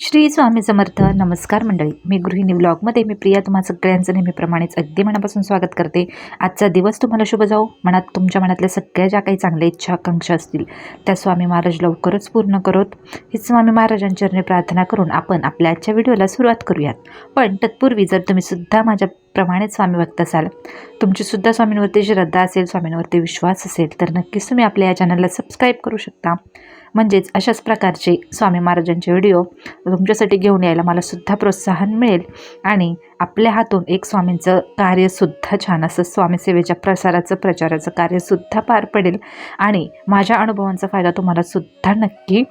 श्री स्वामी समर्थ. नमस्कार मंडळी. मी गृहिणी ब्लॉगमध्ये मी प्रिया. तुम्हा सगळ्यांचं नेहमीप्रमाणेच अगदी मनापासून स्वागत करते. आजचा दिवस तुम्हाला शुभ जाऊ मनात तुमच्या मनातल्या सगळ्या ज्या काही चांगल्या इच्छा आकांक्षा असतील त्या स्वामी महाराज लवकरच पूर्ण करोत. ही स्वामी महाराजांचरणी प्रार्थना करून आपण आपल्या आजच्या व्हिडिओला सुरुवात करूयात. पण तत्पूर्वी जर तुम्ही सुद्धा माझ्याप्रमाणेच स्वामी भक्त असाल तुमचीसुद्धा स्वामींवरती श्रद्धा असेल स्वामींवरती विश्वास असेल तर नक्कीच तुम्ही आपल्या या चॅनलला सबस्क्राईब करू शकता. म्हणजेच अशाच प्रकारचे स्वामी महाराजांचे व्हिडिओ तुमच्यासाठी घेऊन यायला मला सुद्धा प्रोत्साहन मिळेल. आणि आपल्या हातून एक स्वामींचं कार्यसुद्धा छान असं स्वामीसेवेच्या प्रसाराचं प्रचाराचं कार्यसुद्धा पार पडेल. आणि माझ्या अनुभवांचा फायदा तुम्हाला सुद्धा नक्की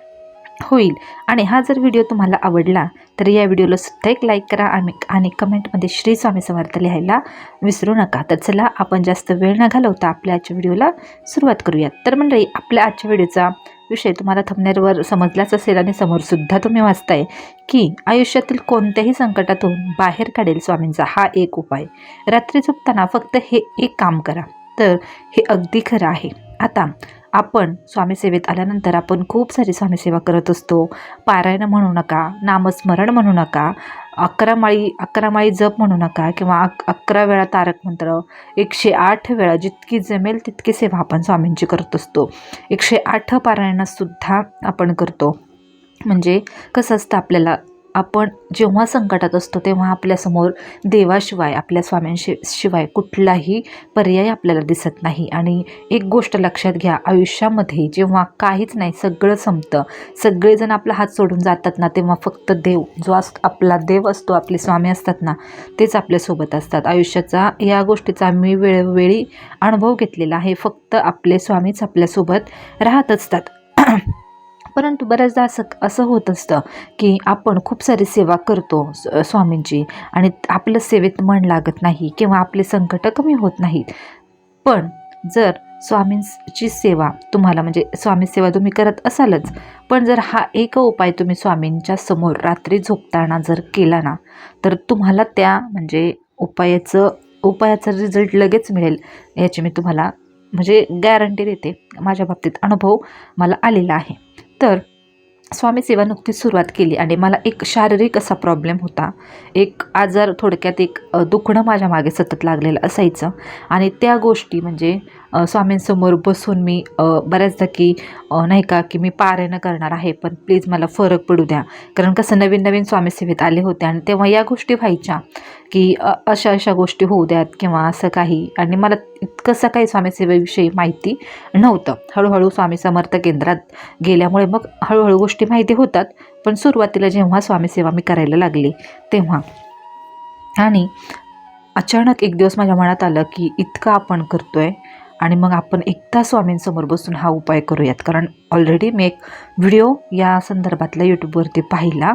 होईल. आणि हा जर व्हिडिओ तुम्हाला आवडला तर या व्हिडिओला सुद्धा एक लाईक करा आणि आणि कमेंटमध्ये श्री स्वामी समर्थ लिहायला विसरू नका. तर चला आपण जास्त वेळ न घालवता आपल्या आजच्या व्हिडिओला सुरुवात करूयात. तर मंडळी आपल्या आजच्या व्हिडिओचा विषय तुम्हाला थंबनेरवर समजलाच असेल आणि समोरसुद्धा तुम्ही वाचताय की आयुष्यातील कोणत्याही संकटातून बाहेर काढेल स्वामींचा हा एक उपाय. रात्री झोपताना फक्त हे एक काम करा. तर हे अगदी खरं आहे. आता आपण स्वामीसेवेत आल्यानंतर आपण खूप सारी स्वामीसेवा करत असतो. पारायण म्हणू नका नामस्मरण म्हणू नका अकरा माळी अकरा माळी जप म्हणू नका किंवा अक अकरा वेळा तारक मंत्र एकशे आठ वेळा जितकी जमेल तितकी सेवा आपण स्वामींची करत असतो. एकशे आठ पारायणसुद्धा आपण करतो. म्हणजे कसं असतं आपल्याला आपण जेव्हा संकटात असतो तेव्हा आपल्यासमोर देवाशिवाय आपल्या स्वाम्यांशी शिवाय कुठलाही पर्याय आपल्याला दिसत नाही. आणि एक गोष्ट लक्षात घ्या आयुष्यामध्ये जेव्हा काहीच नाही सगळं संपतं. सगळेजण आपला हात सोडून जातात ना तेव्हा फक्त देव जो अस आपला देव असतो आपले स्वामी असतात ना तेच आपल्यासोबत असतात. आयुष्याचा या गोष्टीचा मी वेळोवेळी अनुभव घेतलेला आहे. फक्त आपले स्वामीच आपल्यासोबत राहत असतात. परंतु बऱ्याचदा असं असं होत असतं की आपण खूप सारी सेवा करतो स्वामींची आणि आपलं सेवेत मन लागत नाही किंवा आपले संकट कमी होत नाहीत. पण जर स्वामींची सेवा तुम्हाला म्हणजे स्वामी सेवा तुम्ही करत असालच पण जर हा एक उपाय तुम्ही स्वामींच्या समोर रात्री झोपताना जर केला ना तर तुम्हाला त्या म्हणजे उपायाचं उपायाचा रिझल्ट लगेच मिळेल याची मी तुम्हाला म्हणजे गॅरंटी देते. माझ्या बाबतीत अनुभव मला आलेला आहे. तर स्वामी सेवा नुकतीच सुरुवात केली आणि मला एक शारीरिक असा प्रॉब्लेम होता. एक आजार थोडक्यात एक दुखणं माझ्या मागे सतत लागलेलं असायचं. आणि त्या गोष्टी म्हणजे स्वामींसमोर बसून मी बऱ्याचदा की नाही का की मी पारायण करणार आहे पण प्लीज मला फरक पडू द्या. कारण कसं नवीन नवीन स्वामीसेवेत आले होते आणि तेव्हा या गोष्टी व्हायच्या की अशा अशा गोष्टी होऊ द्यात किंवा असं काही. आणि मला इतकंसं काही स्वामीसेवेविषयी माहिती नव्हतं. हळूहळू स्वामी समर्थ केंद्रात गेल्यामुळे मग हळूहळू गोष्टी माहिती होतात पण सुरुवातीला जेव्हा स्वामीसेवा मी करायला लागली तेव्हा. आणि अचानक एक दिवस माझ्या मनात आलं की इतकं आपण करतो आहे आणि मग आपण एकदा स्वामींसमोर बसून हा उपाय करूयात. कारण ऑलरेडी मी एक व्हिडिओ या संदर्भातला यूट्यूबवरती पाहिला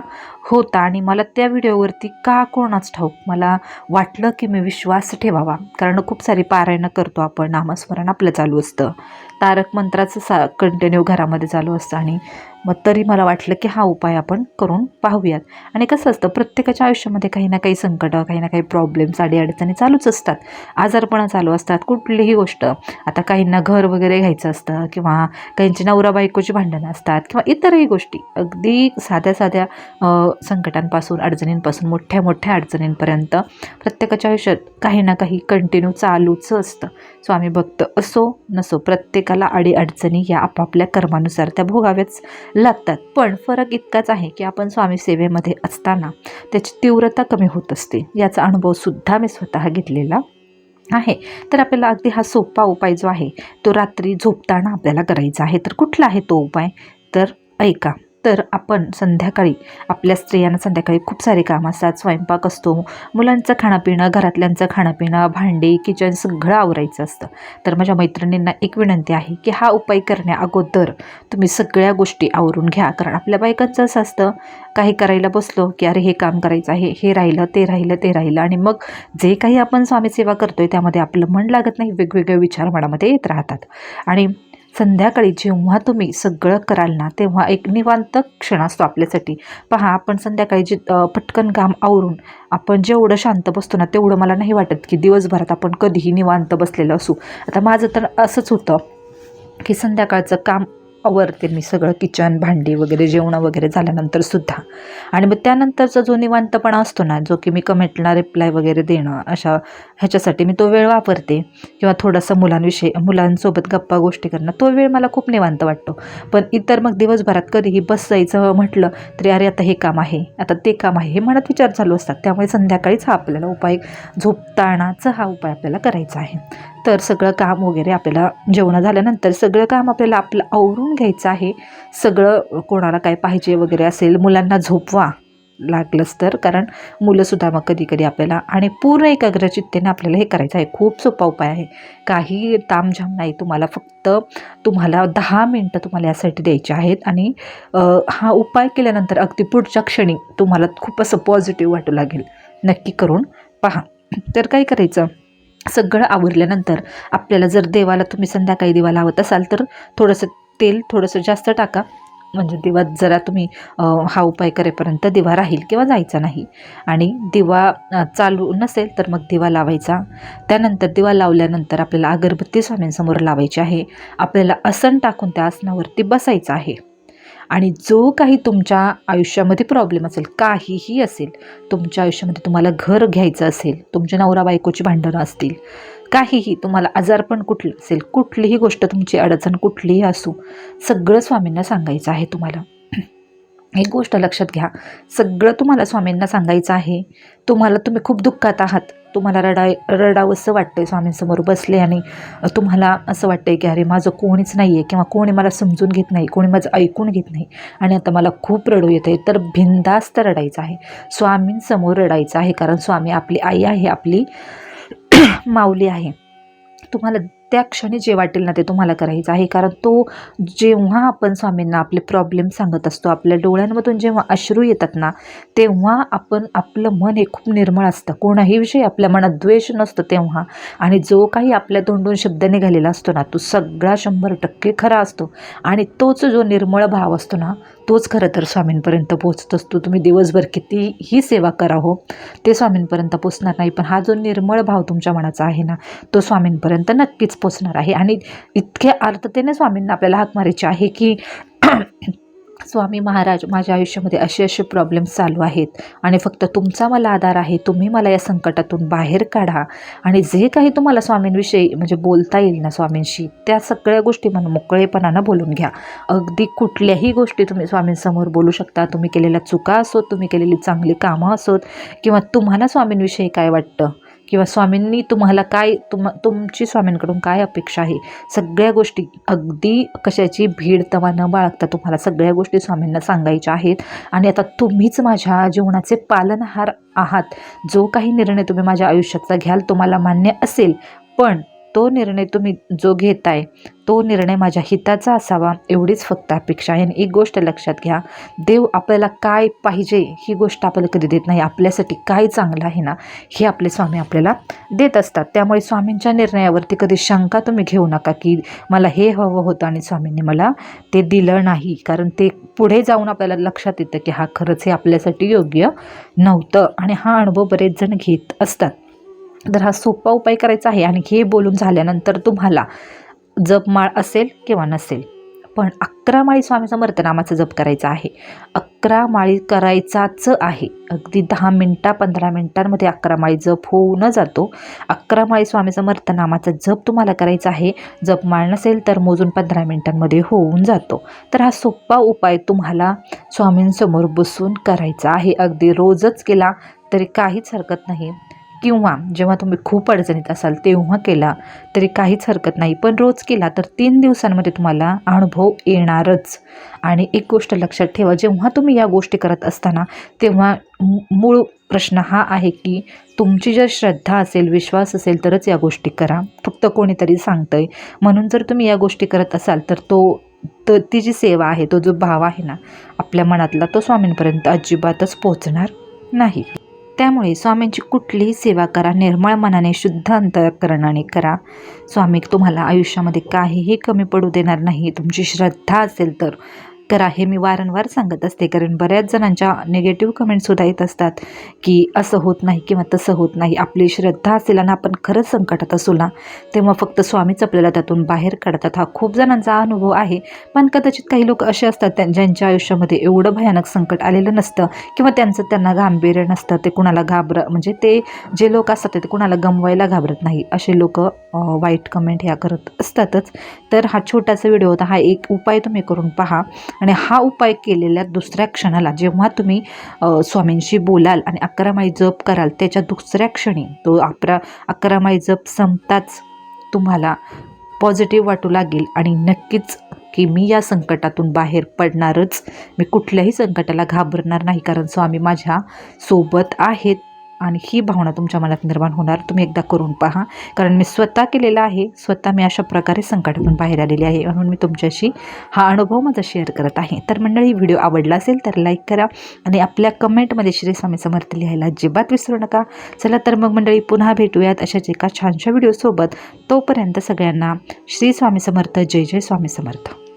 होता आणि मला त्या व्हिडिओवरती का कोणाच ठाऊक मला वाटलं की मी विश्वास ठेवावा. कारण खूप सारी पारायणं करतो आपण नामस्मरण आपलं चालू असतं. तारक मंत्राचं सा कंटिन्यू घरामध्ये चालू असतं. आणि मग तरी मला वाटलं की हा उपाय आपण करून पाहूयात. आणि कसं असतं प्रत्येकाच्या आयुष्यामध्ये काही ना काही संकटं काही ना काही प्रॉब्लेम्स अडीअडचणी चालूच असतात. आजारपणं चालू असतात कुठलीही गोष्ट. आता काहींना घर वगैरे घ्यायचं असतं किंवा काहींची नवरा बायकोची भांडणं असतात किंवा इतरही गोष्टी. अगदी साध्या साध्या संकटांपासून अडचणींपासून मोठ्या मोठ्या अडचणींपर्यंत प्रत्येकाच्या आयुष्यात काही ना काही कंटिन्यू चालूच असतं. स्वामी भक्त असो नसो प्रत्येक प्रत्येकाला अडीअडचणी या आपापल्या कर्मानुसार त्या भोगाव्याच लागतात. पण फरक इतकाच आहे की आपण स्वामी सेवेमध्ये असताना त्याची तीव्रता कमी होत असते. याचा अनुभवसुद्धा मी स्वतः घेतलेला आहे. तर आपल्याला अगदी हा सोपा उपाय जो आहे तो रात्री झोपताना आपल्याला करायचा आहे. तर कुठला आहे तो उपाय? तर ऐका. तर आपण संध्याकाळी आपल्या स्त्रियांना संध्याकाळी खूप सारे काम असतात. स्वयंपाक असतो मुलांचं खाणंपिणं घरातल्यांचं खाणंपिणं भांडी किचन सगळं आवरायचं असतं. तर माझ्या मैत्रिणींना एक विनंती आहे की हा उपाय करण्या अगोदर तुम्ही सगळ्या गोष्टी आवरून घ्या. कारण आपल्या बायकांचं असं असतं काही करायला बसलो की अरे हे काम करायचं आहे हे राहिलं ते राहिलं ते राहिलं आणि मग जे काही आपण स्वामीसेवा करतो करतोय त्यामध्ये आपलं मन लागत नाही वेगवेगळे विचार मनामध्ये येत राहतात. आणि संध्याकाळी जेव्हा तुम्ही सगळं कराल ना तेव्हा एक निवांत क्षण असतो आपल्यासाठी. पहा आपण संध्याकाळी जे पटकन काम आवरून आपण जेवढं शांत बसतो ना तेवढं मला नाही वाटत की दिवसभरात आपण कधीही निवांत बसलेलं असू. आता माझं तर असंच होतं की संध्याकाळचं काम आवरते मी सगळं किचन भांडी वगैरे जेवणं वगैरे झाल्यानंतर सुद्धा. आणि मग त्यानंतरचा जो निवांतपणा असतो ना जो की मी कमेंटला रिप्लाय वगैरे देणं अशा ह्याच्यासाठी मी तो वेळ वापरते. किंवा थोडासा मुलांविषयी मुलांसोबत गप्पा गोष्टी करणं तो वेळ मला खूप निवांत वाटतो. पण इतर मग दिवसभरात कधीही बस जायचं म्हटलं तरी अरे आता हे काम आहे आता ते काम आहे हे मनात विचार चालू असतात. त्यामुळे संध्याकाळीच हा आपल्याला उपाय झोपतानाचा हा उपाय आपल्याला करायचा आहे. तर सगळं काम वगैरे आपल्याला जेवणं झाल्यानंतर सगळं काम आपल्याला आपलं आवरून घ्यायचं आहे. सगळं कोणाला काय पाहिजे वगैरे असेल मुलांना झोपवा लागलंच तर कारण मुलंसुद्धा मग कधी कधी आपल्याला आणि पूर्ण एकाग्रचित्तेने आपल्याला हे करायचं आहे. खूप सोपा उपाय आहे. काही तामझाम नाही. तुम्हाला फक्त तुम्हाला दहा मिनटं तुम्हाला यासाठी द्यायची आहेत आणि हा उपाय केल्यानंतर अगदी पुढच्या क्षणी तुम्हाला खूप असं पॉझिटिव्ह वाटू लागेल. नक्की करून पहा. तर काय करायचं? सगळं आवरल्यानंतर आपल्याला जर देवाला तुम्ही संध्याकाळी दिवा लावत असाल तर थोडंसं तेल थोडंसं जास्त टाका. म्हणजे दिवा जरा तुम्ही हा उपाय करेपर्यंत दिवा राहील किंवा जायचा नाही. आणि दिवा चालू नसेल तर मग दिवा लावायचा. त्यानंतर दिवा लावल्यानंतर आपल्याला अगरबत्ती स्वामींसमोर लावायची आहे. आपल्याला आसन टाकून त्या आसनावरती बसायचं आहे. आणि जो काही तुमच्या आयुष्यामध्ये प्रॉब्लेम असेल काहीही असेल तुमच्या आयुष्यामध्ये तुम्हाला घर घ्यायचं असेल तुमच्या नवरा बायकोची भांडणं असतील काहीही तुम्हाला आजारपण कुठलं असेल कुठलीही गोष्ट तुमची अडचण कुठलीही असू सगळं स्वामींना सांगायचं आहे तुम्हाला. एक गोष्ट लक्षात घ्या सगळं तुम्हाला स्वामींना सांगायचं आहे तुम्हाला तुम्ही खूप दुःखात आहात तुम्हाला रडाय रडावंसं वाटतंय स्वामींसमोर बसले आणि तुम्हाला असं वाटतंय की अरे माझं कोणीच नाही आहे किंवा कोणी मला समजून घेत नाही कोणी माझं ऐकून घेत नाही आणि आता मला खूप रडू येते तर भिंदास्त रडायचं आहे. स्वामींसमोर रडायचं आहे कारण स्वामी आपली आई आहे आपली माऊली आहे. तुम्हाला त्या क्षणी जे वाटेल ना ते तुम्हाला करायचं आहे. कारण तो जेव्हा आपण स्वामींना आपले प्रॉब्लेम सांगत असतो आपल्या डोळ्यांमधून जेव्हा अश्रू येतात ना तेव्हा आपण आपलं मन हे खूप निर्मळ असतं. कोणाही विषयी आपल्या मनात द्वेष नसतं तेव्हा. आणि जो काही आपल्या तोंडून शब्द निघालेला असतो ना तो सगळा शंभर टक्के खरा असतो. आणि तोच जो निर्मळ भाव असतो ना तोच खरं तर स्वामींपर्यंत पोचत असतो. तुम्ही दिवसभर कितीही सेवा करा हो ते स्वामींपर्यंत पोचणार नाही. पण हा जो निर्मळ भाव तुमच्या मनाचा आहे ना तो स्वामींपर्यंत नक्कीच पोचणार आहे. आणि इतक्या आर्ततेने स्वामींना आपल्याला हाक मारायची आहे की स्वामी महाराज माझ्या आयुष्यामध्ये असे असे प्रॉब्लेम्स चालू आहेत. आणि फक्त तुमचा मला आधार आहे तुम्ही मला या संकटातून बाहेर काढा. आणि जे काही तुम्हाला स्वामींविषयी म्हणजे बोलता येईल ना स्वामींशी त्या सगळ्या गोष्टी मला मोकळेपणानं बोलून घ्या. अगदी कुठल्याही गोष्टी तुम्ही स्वामींसमोर बोलू शकता. तुम्ही केलेल्या चुका असोत तुम्ही केलेली चांगली कामं असोत किंवा तुम्हाला स्वामींविषयी काय वाटतं? किंवा स्वामींनी तुम्हाला काय तुम तुमची स्वामींकडून काय अपेक्षा आहे? सगळ्या गोष्टी अगदी कशाची भीड तवा न बाळगता तुम्हाला सगळ्या गोष्टी स्वामींना सांगायच्या आहेत. आणि आता तुम्हीच माझ्या जीवनाचे पालनहार आहात. जो काही निर्णय तुम्ही माझ्या आयुष्याचा घ्याल तुम्हाला मान्य असेल. पण तो निर्णय तुम्ही जो घेताय तो निर्णय माझ्या हिताचा असावा एवढीच फक्त अपेक्षा आहे. आणि एक गोष्ट लक्षात घ्या देव आपल्याला काय पाहिजे ही गोष्ट आपल्याला कधी देत नाही. आपल्यासाठी काय चांगलं आहे ना हे आपले स्वामी आपल्याला देत असतात. त्यामुळे स्वामींच्या निर्णयावरती कधी शंका तुम्ही घेऊ नका की मला हे हवं होतं आणि स्वामींनी मला ते दिलं नाही. कारण ते पुढे जाऊन आपल्याला लक्षात येतं की हा खरंच हे आपल्यासाठी योग्य नव्हतं. आणि हा अनुभव बरेच जण घेत असतात. तर हा सोपा उपाय करायचा आहे आणि हे बोलून झाल्यानंतर तुम्हाला जपमाळ असेल किंवा नसेल पण अकरा माळी स्वामी समर्थ नामाचा जप करायचा आहे. अकरा माळी करायचाच आहे. अगदी दहा मिनटा पंधरा मिनटांमध्ये अकरा माळी जप होऊन जातो. अकरा माळी स्वामी समर्थ नामाचा जप तुम्हाला करायचा आहे. जप माळ नसेल तर मोजून पंधरा मिनटांमध्ये होऊन जातो. तर हा सोपा उपाय तुम्हाला स्वामींसमोर बसून करायचा आहे. अगदी रोजच केला तरी काहीच हरकत नाही. किंवा जेव्हा तुम्ही खूप अडचणीत असाल तेव्हा केला तरी काहीच हरकत नाही. पण रोज केला तर तीन दिवसांमध्ये तुम्हाला अनुभव येणारच. आणि एक गोष्ट लक्षात ठेवा जेव्हा तुम्ही या गोष्टी करत असताना तेव्हा मू- मूळ प्रश्न हा आहे की तुमची जर श्रद्धा असेल विश्वास असेल तरच या गोष्टी करा. फक्त कोणीतरी सांगतंय. म्हणून जर तुम्ही या गोष्टी करत असाल तर तो तर ती जी सेवा आहे तो जो भाव आहे ना आपल्या मनातला तो स्वामींपर्यंत अजिबातच पोचणार नाही. त्यामुळे स्वामींची कुठलीही सेवा करा निर्मळ मनाने शुद्ध अंतकरणाने करा. स्वामी तुम्हाला आयुष्यामध्ये काहीही कमी पडू देणार नाही. तुमची श्रद्धा असेल तर करा हे मी वारंवार सांगत असते. कारण बऱ्याच जणांच्या निगेटिव्ह कमेंटसुद्धा येत असतात की असं होत नाही किंवा तसं होत नाही. आपली श्रद्धा असेल आणि आपण खरंच संकटात असू ना तेव्हा फक्त स्वामीच आपल्याला त्यातून बाहेर काढतात. हा खूप जणांचा अनुभव आहे. पण कदाचित काही लोक असे असतात त्यां ज्यांच्या आयुष्यामध्ये एवढं भयानक संकट आलेलं नसतं किंवा त्यांचं त्यांना गांभीर्य नसतं ते कुणाला घाबर म्हणजे ते जे लोक असतात ते कुणाला गमवायला घाबरत नाही. असे लोक वाईट कमेंट ह्या करत असतातच. तर हा छोटासा व्हिडिओ होता. हा एक उपाय तुम्ही करून पहा. आणि हा उपाय केलेल्या दुसऱ्या क्षणाला जेव्हा तुम्ही स्वामींशी बोलाल आणि अकरा माई जप कराल त्याच्या दुसऱ्या क्षणी तो अकरा अकरा माई जप संपताच तुम्हाला पॉझिटिव्ह वाटू लागेल आणि नक्कीच की मी या संकटातून बाहेर पडणारच. मी कुठल्याही संकटाला घाबरणार नाही कारण स्वामी माझ्या सोबत आहेत. आणि ही भावना तुमच्या मनात निर्माण होणार. तुम्ही एकदा करून पहा. कारण मी स्वतः केलेला आहे. स्वतः मी अशा प्रकारे संकटातून बाहेर आलेली आहे. म्हणून मी तुमच्याशी हा अनुभव माझा शेअर करत आहे. तर मंडळी व्हिडिओ आवडला असेल तर लाईक करा आणि आपल्या कमेंटमध्ये श्री स्वामी समर्थ लिहायला अजिबात विसरू नका. चला तर मग मंडळी पुन्हा भेटूयात अशाच एका छानशा व्हिडिओसोबत तोपर्यंत सगळ्यांना श्री स्वामी समर्थ जय जय स्वामी समर्थ.